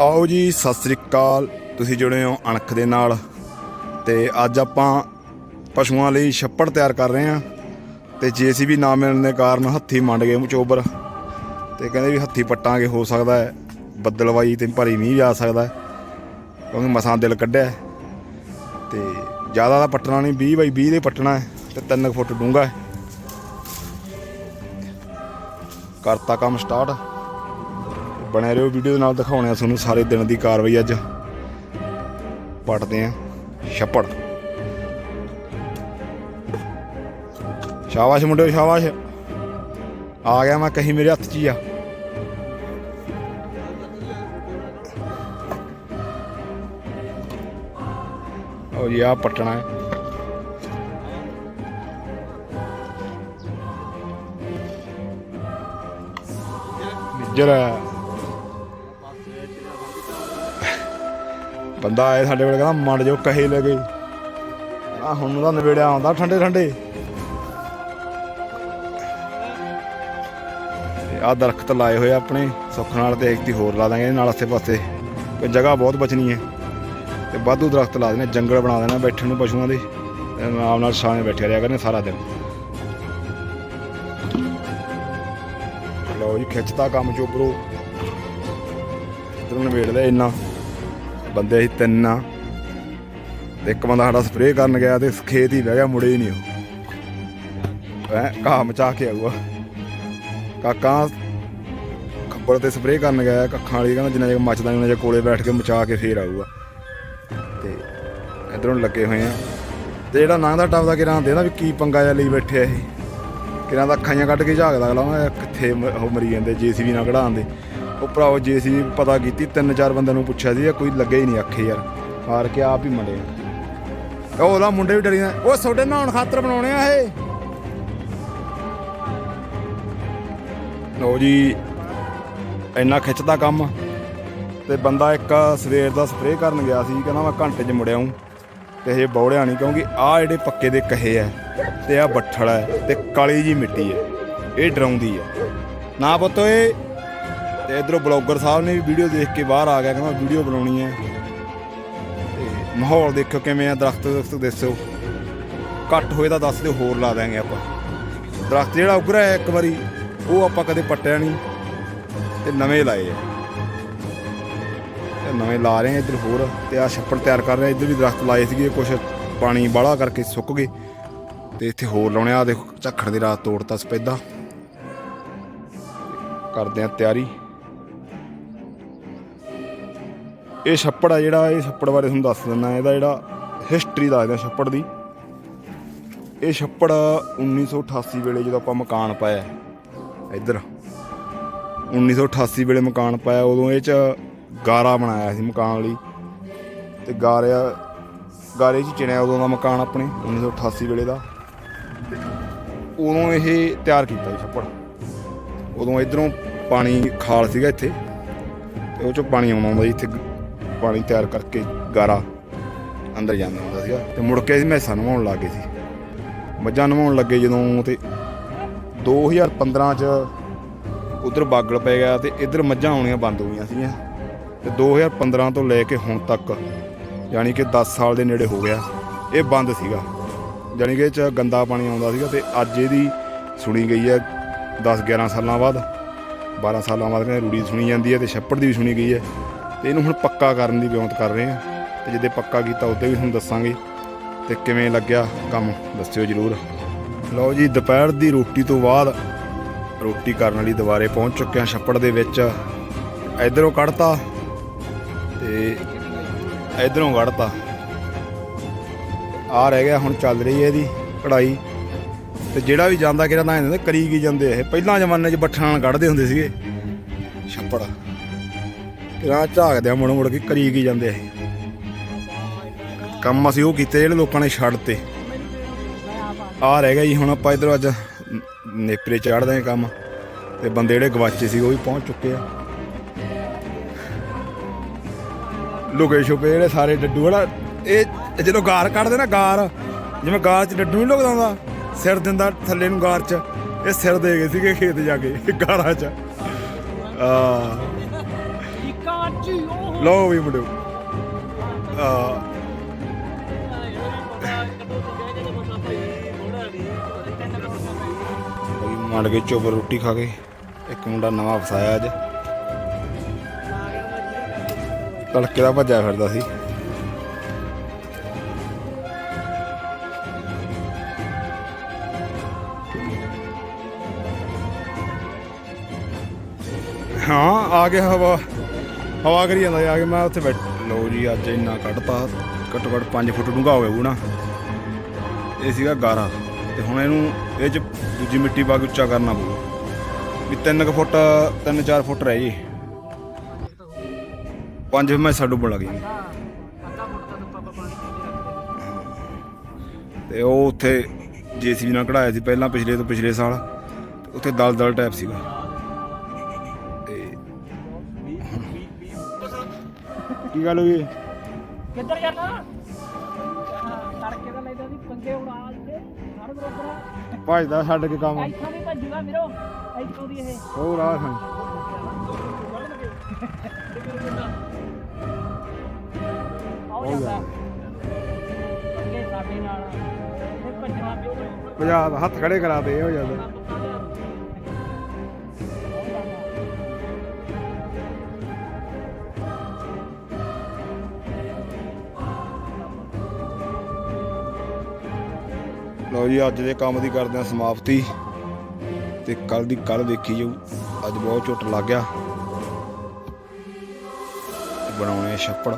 ਆਓ ਜੀ, ਸਤਿ ਸ੍ਰੀ ਅਕਾਲ ਤੁਸੀਂ ਜੁੜੇ ਹੋ ਅਣਖ ਦੇ ਨਾਲ ਤੇ ਅੱਜ ਆਪਾਂ ਪਸ਼ੂਆਂ ਲਈ ਛੱਪੜ ਤਿਆਰ ਕਰ ਰਹੇ ਹਾਂ ਤੇ ਜੀਸੀਬੀ ਨਾ ਮਿਲਣ ਦੇ ਕਾਰਨ ਹੱਥੀ ਮੰਡ ਗਏ ਮੁਚੋਬਰ ਤੇ ਕਹਿੰਦੇ ਵੀ ਹੱਥੀ ਪੱਟਾਂਗੇ ਹੋ ਸਕਦਾ ਹੈ, ਬੱਦਲਵਾਈ ਤੇ ਭਾਰੀ ਮੀਂਹ ਵੀ ਆ ਸਕਦਾ ਹੈ, ਕਿਉਂਕਿ ਮਸਾਂ ਦਿਲ ਕੱਢਿਆ ਹੈ। ਤੇ ਜ਼ਿਆਦਾ ਦਾ ਪੱਟਣਾ ਨਹੀਂ 20 ਬਾਈ 20 ਦੇ ਪੱਟਣਾ ਹੈ ਤੇ 3 ਫੁੱਟ ਡੂੰਘਾ ਹੈ ਕਰਤਾ ਕੰਮ ਸਟਾਰਟ ਬਣਿਆ ਰਹੋ। ਵੀਡੀਓ ਦੇ ਨਾਲ ਦਿਖਾਉਣੇ ਆ ਤੁਹਾਨੂੰ ਸਾਰੇ ਦਿਨ ਦੀ ਕਾਰਵਾਈ ਅੱਜ। ਪੜਦੇ ਆ ਛੱਪੜ। ਸ਼ਾਬਾਸ਼ ਮੁੰਡਿਓ, ਸ਼ਾਬਾਸ਼। ਆ ਗਿਆ ਮੈਂ, ਕਹੀ ਮੇਰੇ ਹੱਥ 'ਚ ਹੀ ਆ। ਉਹ ਜੀ ਆ ਪਟਣਾ ਹੈ। ਜਰਾ ਬੰਦਾ ਆਏ ਸਾਡੇ ਕੋਲ ਕਹਿੰਦਾ ਮੰਡ ਜੋ ਕਹੇ ਲੈ ਆ ਹੁਣ ਦਾ ਨਵੇੜਿਆ ਆਉਂਦਾ, ਠੰਡੇ ਠੰਡੇ। ਆ ਦਰਖਤ ਲਾਏ ਹੋਏ ਆਪਣੇ, ਸੁੱਖ ਨਾਲ ਤੇ ਇੱਕ ਦੀ ਹੋਰ ਲਾ ਦਾਂਗੇ, ਨਾਲ ਆਸੇ ਪਾਸੇ। ਤੇ ਜਗ੍ਹਾ ਬਹੁਤ ਬਚਣੀ ਹੈ। ਤੇ ਵਾਧੂ ਦਰਖਤ ਲਾ ਦੇਣੇ, ਜੰਗਲ ਬਣਾ ਦੇਣਾ ਬੈਠਣ ਨੂੰ ਪਸ਼ੂਆਂ ਦੇ। ਤੇ ਨਾਲ ਨਾਲ ਛਾਵੇਂ ਬੈਠੇ ਰਿਹਾ ਕਰਨੇ ਸਾਰਾ ਦਿਨ। ਲਓ ਜੀ ਖਿੱਚਤਾ ਕੰਮ ਚੋਬਰੋ ਇਧਰੋਂ ਨਵੇੜਦਾ ਇੰਨਾ। ਬੰਦੇ ਅਸੀਂ ਤਿੰਨ ਆ। ਤੇ ਇੱਕ ਬੰਦਾ ਸਾਡਾ ਸਪਰੇਅ ਕਰਨ ਗਿਆ ਤੇ ਖੇਤ ਹੀ ਬਹਿ ਗਿਆ, ਮੁੜੇ ਹੀ ਨਹੀਂ ਉਹ। ਐ ਘਾਹ ਮਚਾ ਕੇ ਆਊਗਾ। ਕਾਕਾ ਖੱਬੜ ਤੇ ਸਪਰੇਅ ਕਰਨ ਗਿਆ, ਕੱਖਾਂ ਵਾਲੀ ਕਹਿੰਦਾ ਜਿੰਨਾ ਜੇ ਮੱਚਦਾ ਨਹੀਂ ਉਹਨਾਂ ਜਿਹਾ ਕੋਲੇ ਬੈਠ ਕੇ ਮਚਾ ਕੇ ਫੇਰ ਆਊਗਾ। ਤੇ ਇਧਰੋਂ ਲੱਗੇ ਹੋਏ ਆ। ਤੇ ਜਿਹੜਾ ਨਾਂ ਦਾ ਟੱਪਦਾ ਕਿਰਾਂ ਦੇ ਨਾ ਵੀ ਕੀ ਪੰਗਾ ਜਿਹਾ ਲਈ ਬੈਠੇ ਆ ਇਹ। ਕਿਰਾਂ ਦਾ ਅੱਖਾਂ ਕੱਢ ਕੇ ਝਾਕਦਾ ਅਗਲਾ ਕਿੱਥੇ ਉਹ ਮਰੀ ਜਾਂਦੇ, ਜੀਸੀਬੀ ਨਾਲ ਕਢਾਉਣ ਦੇ ਉਹ ਭਰਾਓ ਜੇ ਅਸੀਂ ਪਤਾ ਕੀਤੀ ਤਿੰਨ ਚਾਰ ਬੰਦਿਆਂ ਨੂੰ ਪੁੱਛਿਆ ਸੀ ਕੋਈ ਲੱਗੇ ਹੀ ਨਹੀਂ ਅੱਖੇ ਯਾਰ। ਮਾਰ ਕੇ ਆਪ ਹੀ ਮੜੇ ਉਹ ਉਹਦਾ ਮੁੰਡੇ ਵੀ ਡਰੀ ਜਾਂਦੇ, ਉਹ ਤੁਹਾਡੇ ਨਹਾਉਣ ਖਾਤਰ ਬਣਾਉਣੇ ਆ ਇਹ? ਲਓ ਜੀ ਇੰਨਾ ਖਿੱਚਦਾ ਕੰਮ। ਤੇ ਬੰਦਾ ਇੱਕ ਸਵੇਰ ਦਾ ਸਪਰੇਅ ਕਰਨ ਗਿਆ ਸੀ ਕਹਿੰਦਾ ਮੈਂ ਘੰਟੇ 'ਚ ਮੁੜਿਆ ਹੂੰ। ਤੇ ਇਹ ਬੌੜਿਆ ਨਹੀਂ ਕਿਉਂਕਿ ਆਹ ਜਿਹੜੇ ਪੱਕੇ ਦੇ ਕਹੇ ਐ ਤੇ ਆ ਬੱਠਲ ਐ ਤੇ ਕਾਲੀ ਜੀ ਮਿੱਟੀ ਐ ਇਹ ਡਰਾਉਂਦੀ ਐ ਨਾ ਪੁੱਤ ਓਏ ਤੇ ਇਧਰੋਂ ਬਲੌਗਰ ਸਾਹਿਬ ਨੇ ਵੀ ਵੀਡੀਓ ਦੇਖ ਕੇ ਬਾਹਰ ਆ ਗਿਆ, ਕਹਿੰਦਾ ਵੀਡੀਓ ਬਣਾਉਣੀ ਹੈ। ਤੇ ਮਾਹੌਲ ਦੇਖੋ ਕਿਵੇਂ ਆ, ਦਰਖਤ ਦਰਖਤ ਦੱਸੋ। ਘੱਟ ਹੋਏ ਤਾਂ ਦੱਸ ਦਿਓ, ਹੋਰ ਲਾ ਦਾਂਗੇ ਆਪਾਂ। ਦਰਖਤ ਜਿਹੜਾ ਉੱਗਰਿਆ ਹੈ ਇੱਕ ਵਾਰੀ, ਉਹ ਆਪਾਂ ਕਦੇ ਪੱਟਿਆ ਨਹੀਂ। ਤੇ ਨਵੇਂ ਲਾਏ ਆ। ਤੇ ਨਵੇਂ ਲਾ ਰਹੇ ਆ ਇੱਧਰ ਹੋਰ, ਤੇ ਆ ਛੱਪੜ ਤਿਆਰ ਕਰ ਰਹੇ ਆ। ਇੱਧਰ ਵੀ ਦਰਖਤ ਲਾਏ ਸੀਗੇ ਕੁਝ ਪਾਣੀ ਬਾਹਲਾ ਕਰਕੇ ਸੁੱਕ ਗਏ। ਤੇ ਇੱਥੇ ਹੋਰ ਲਾਉਣੇ ਆ ਦੇਖੋ, ਝੱਖੜ ਦੇ ਰਾਤ ਤੋੜਤਾ ਸਪੈਦਾ। ਕਰਦੇ ਆ ਤਿਆਰੀ। ਇਹ ਛੱਪੜ ਆ ਜਿਹੜਾ, ਇਹ ਛੱਪੜ ਬਾਰੇ ਤੁਹਾਨੂੰ ਦੱਸ ਦਿੰਦਾ, ਇਹਦਾ ਜਿਹੜਾ ਹਿਸਟਰੀ ਦੱਸਦਾ ਛੱਪੜ ਦੀ। ਇਹ ਛੱਪੜ 1988 ਵੇਲੇ ਜਦੋਂ ਆਪਾਂ ਮਕਾਨ ਪਾਇਆ ਇੱਧਰ। 1988 ਵੇਲੇ ਮਕਾਨ ਪਾਇਆ, ਉਦੋਂ ਇਹ ਚ ਗਾਰਾ ਬਣਾਇਆ ਸੀ ਮਕਾਨ ਲਈ। ਤੇ ਗਾਰਿਆ, ਗਾਰੇ 'ਚ ਚਿਣਿਆ ਉਦੋਂ ਦਾ ਮਕਾਨ ਆਪਣੇ 1988 ਵੇਲੇ ਦਾ। ਉਦੋਂ ਇਹ ਤਿਆਰ ਕੀਤਾ ਸੀ ਛੱਪੜ। ਉਦੋਂ ਇਧਰੋਂ ਪਾਣੀ ਖਾਲ ਸੀਗਾ ਇੱਥੇ, ਤੇ ਉਹ ਚੋਂ ਪਾਣੀ ਆਉਂਦਾ ਹੁੰਦਾ ਸੀ ਇੱਥੇ ਪਾਣੀ ਤਿਆਰ ਕਰਕੇ ਗਾਰਾ ਅੰਦਰ ਜਾਂਦਾ ਹੁੰਦਾ ਸੀਗਾ। ਤੇ ਮੁੜ ਕੇ ਅਸੀਂ ਮੈਸਾਂ ਨਵਾਉਣ ਲੱਗ ਗਏ ਸੀ। ਮੱਝਾਂ ਨਵਾਉਣ ਲੱਗੇ ਜਦੋਂ ਤੇ 2015 ਚ ਉਧਰ ਬਾਗਲ ਪੈ ਗਿਆ ਤੇ ਇੱਧਰ ਮੱਝਾਂ ਆਉਣੀਆਂ ਬੰਦ ਹੋ ਗਈਆਂ ਸੀਗੀਆਂ। ਤੇ 2015 ਤੋਂ ਲੈ ਕੇ ਹੁਣ ਤੱਕ ਯਾਨੀ ਕਿ 10 ਸਾਲ ਦੇ ਨੇੜੇ ਹੋ ਗਿਆ। ਇਹ ਬੰਦ ਸੀਗਾ। ਯਾਨੀ ਕਿ ਇਹ ਚ ਗੰਦਾ ਪਾਣੀ ਆਉਂਦਾ ਸੀਗਾ ਤੇ ਅੱਜ ਇਹਦੀ ਸੁਣੀ ਗਈ ਹੈ 10 11 ਸਾਲਾਂ ਬਾਅਦ 12 ਸਾਲਾਂ ਬਾਅਦ ਕਹਿੰਦੇ ਰੂੜੀ ਸੁਣੀ ਜਾਂਦੀ ਹੈ ਤੇ ਛੱਪੜ ਦੀ ਵੀ ਸੁਣੀ ਗਈ ਹੈ। ਤੇ ਇਹਨੂੰ ਹੁਣ ਪੱਕਾ ਕਰਨ ਦੀ ਵਿਉਂਤ ਕਰ ਰਹੇ ਹਾਂ ਤੇ ਜਦੋਂ ਪੱਕਾ ਕੀਤਾ ਉਦੋਂ ਵੀ ਤੁਹਾਨੂੰ ਦੱਸਾਂਗੇ। ਤੇ ਕਿਵੇਂ ਲੱਗਿਆ ਕੰਮ, ਦੱਸਿਓ ਜਰੂਰ। ਲਓ ਜੀ, ਦੁਪਹਿਰ ਦੀ ਰੋਟੀ ਤੋਂ ਬਾਅਦ ਰੋਟੀ ਕਰਨ ਵਾਲੀ ਦੁਬਾਰੇ ਪਹੁੰਚ ਚੁੱਕੇ ਹਾਂ ਛੱਪੜ ਦੇ ਵਿੱਚ। ਇਧਰੋਂ ਕੱਢਤਾ ਤੇ ਇਧਰੋਂ ਕੱਢਤਾ ਆ ਰਹਿ ਗਿਆ ਹੁਣ ਚੱਲ ਰਹੀ ਹੈ ਇਹਦੀ ਕਢਾਈ। ਤੇ ਜਿਹੜਾ ਵੀ ਜਾਂਦਾ ਕਿਹੜਾ ਨਾ ਇਹਦੇ ਕਰੀ ਕੀ ਜਾਂਦੇ ਇਹ ਪਹਿਲਾਂ ਜ਼ਮਾਨੇ 'ਚ ਬੱਠਾਂ ਨਾਲ ਕੱਢਦੇ ਹੁੰਦੇ ਸੀਗੇ। ਛੱਪੜ। ਕਿਹੜਾ ਝਾਕਦੇ ਆ ਮੁੜ ਮੁੜ ਕੇ ਕਰੀ ਕੀ ਜਾਂਦੇ ਇਹ। ਕੰਮ ਅਸੀਂ ਉਹ ਕੀਤੇ ਜਿਹੜੇ ਲੋਕਾਂ ਨੇ ਛੱਡਤੇ ਆ ਰਹਿ ਗਿਆ ਜੀ, ਹੁਣ ਆਪਾਂ ਇਧਰ ਅੱਜ ਨੇਪਰੇ ਚੜ੍ਹਦੇ ਹਾਂ ਕੰਮ। ਤੇ ਬੰਦੇ ਜਿਹੜੇ ਗਵਾਚੇ ਸੀ, ਉਹ ਵੀ ਪਹੁੰਚ ਚੁੱਕੇ ਆ। ਲੁਕੇ ਛੁਪੇ ਜਿਹੜੇ ਸਾਰੇ ਡੱਡੂ ਜਿਹੜਾ ਇਹ ਜਦੋਂ ਗਾਰ ਕੱਢਦੇ ਨਾ ਗਾਰ, ਜਿਵੇਂ ਗਾਰ ਚ ਡੱਡੂ ਨਹੀਂ ਲੁਕਦਾ ਹੁੰਦਾ, ਸਿਰ ਦਿੰਦਾ ਥੱਲੇ ਨੂੰ ਗਾਰ ਚ, ਇਹ ਸਿਰ ਦੇ ਗਏ ਸੀਗੇ ਖੇਤ ਜਾ ਕੇ, ਗਾਰਾਂ ਚ। ਆ ਲਓ ਵੀ ਮੁੰਡਿਓ ਆ ਬਈ ਮੰਡ ਕੇ ਚੋਬਰ ਰੋਟੀ ਖਾ ਕੇ ਇੱਕ ਮੁੰਡਾ ਨਵਾਂ ਫਸਾਇਆ ਅੱਜ ਤੜਕੇ ਦਾ ਭੱਜਿਆ ਫਿਰਦਾ ਸੀ ਹਾਂ ਆ ਗਿਆ ਹਵਾ ਹਵਾ ਕਰੀ ਜਾਂਦਾ ਜਾ ਕੇ, ਮੈਂ ਉੱਥੇ ਬੈਠ ਲਓ ਜੀ, ਅੱਜ ਇੰਨਾ ਕੱਢਤਾ ਘੱਟੋ ਘੱਟ 5 ਫੁੱਟ ਡੂੰਘਾ ਹੋ ਗਿਆ ਉਹ ਨਾ। ਇਹ ਸੀਗਾ ਗਾਰਾ। ਤੇ ਹੁਣ ਇਹਨੂੰ ਇਹ ਚ ਦੂਜੀ ਮਿੱਟੀ ਪਾ ਕੇ ਉੱਚਾ ਕਰਨਾ ਪਊ। ਵੀ 3 ਕੁ ਫੁੱਟ 3-4 ਫੁੱਟ ਰਹਿ ਜੀ। ਪੰਜ ਮੈਂ ਡੁੱਬਣ ਲੱਗ ਗਈ ਤੇ ਉਹ ਉੱਥੇ ਜੀਸੀਬੀ ਨਾਲ ਕਢਾਇਆ ਸੀ ਪਹਿਲਾਂ, ਪਿਛਲੇ ਤੋਂ ਪਿਛਲੇ ਸਾਲ। ਉੱਥੇ ਦਲ ਦਲ ਟਾਈਪ ਸੀਗਾ। ਕੀ ਗੱਲ ਹੋਈ ਕਿੱਧਰ ਜਾਣਾ? ਤੜਕੇ ਦਾ ਲੈਦਾ ਸੀ ਪੰਗੇ ਉਡਾ ਕੇ ਹਰ ਬਰੋਬਰ। ਭਜਦਾ ਛੱਡ ਕੇ ਕੰਮ। ਇੱਥੋਂ ਵੀ ਭੱਜੂਗਾ ਮਿਰੋ ਇੱਥੋਂ ਦੀ ਇਹ। ਹੋਰ ਆ ਹਾਂ ਆਉ ਜਾਂਦਾ। ਪੰਗੇ ਸਾਡੇ ਨਾਲ। ਇਹ ਭੱਜਣਾ ਪਿਓ ਪੰਜਾਬ ਹੱਥ ਖੜੇ ਕਰਾ ਦੇ ਹੋ ਜਾਂਦਾ। ਲਓ ਜੀ, ਅੱਜ ਦੇ ਕੰਮ ਦੀ ਕਰਦੇ ਹਾਂ ਸਮਾਪਤੀ। ਤੇ ਕੱਲ ਦੀ ਕੱਲ ਦੇਖੀ ਜਾਊ, ਅੱਜ ਬਹੁਤ ਝੁੱਟ ਲੱਗ ਗਿਆ। ਬਣਾਉਣੇ ਆ ਛੱਪੜ,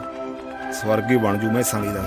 ਸਵਰਗੀ ਬਣ ਜੂ ਮੈਂ ਸਾਲੀ ਦਾ